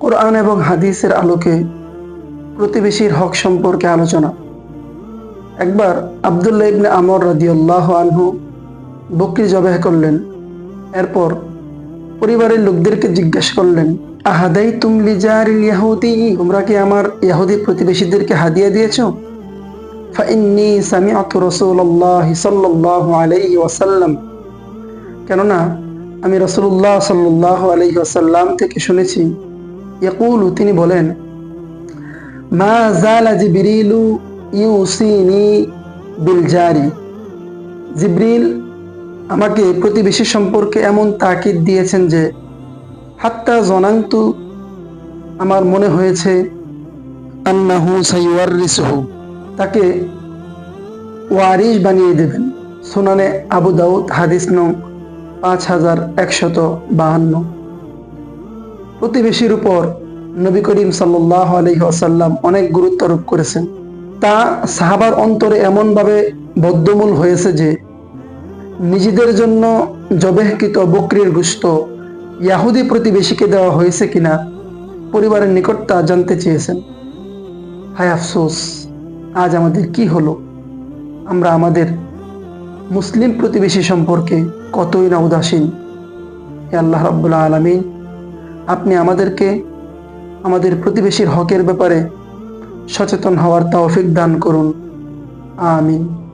কোরআন এবং হাদিসের আলোকে প্রতিবেশীর হক সম্পর্কে আলোচনা। একবার আবদুল্লাহ ইবনে আমর রাদিউল্লাহ আনহু বকরি জবাহ করলেন। এরপর পরিবারের লোকদেরকে জিজ্ঞেস করলেন, আহাদাই তুমলি ইয়াহুদি? তোমরা কি আমার ইয়াহুদি প্রতিবেশীদেরকে হাদিয়া দিয়েছ? ফাইন্নি সামিআতু রাসূলুল্লাহ সাল্লাল্লাহু আলাইহি ওয়াসাল্লাম। কেননা আমি রসুল্লাহ সাল্লাল্লাহু আলাইহি ওয়াসাল্লাম থেকে শুনেছি ইয়াকুলু তিনি বলেন, মা জালা জিবরিলু ইউসিনি বিল জারি জিব্রিল আমাকে প্রতিবেশী সম্পর্কে এমন তাকিদ দিয়েছেন যে, হাত্তা জনান্তু, আমার মনে হয়েছে আন্নাহু সাইওয়ারিসহু। তাকে ওয়ারিস বানিয়ে দেবেন। সুনানে আবু দাউদ, হাদিস নং পাঁচ হাজার একশত বাহান্ন। প্রতিবেশীর উপর নবী করিম সাল্লাহ আলহি অনেক গুরুত্ব আরোপ করেছেন। তা সাহাবার অন্তরে এমনভাবে বদ্ধমূল হয়েছে যে, নিজেদের জন্য জবেহকৃত বকরির গুস্ত ইয়াহুদি প্রতিবেশীকে দেওয়া হয়েছে কিনা পরিবারের নিকট তা জানতে চেয়েছেন। হায় আফসোস, আজ আমাদের কি হলো? আমরা আমাদের মুসলিম প্রতিবেশী সম্পর্কে কতই না উদাসীন। আল্লাহ রাব্বুল্লাহ আলমিন আপনি আমাদেরকে আমাদের প্রতিবেশীর হকের ব্যাপারে সচেতন হওয়ার তাওফিক দান করুন। আমিন।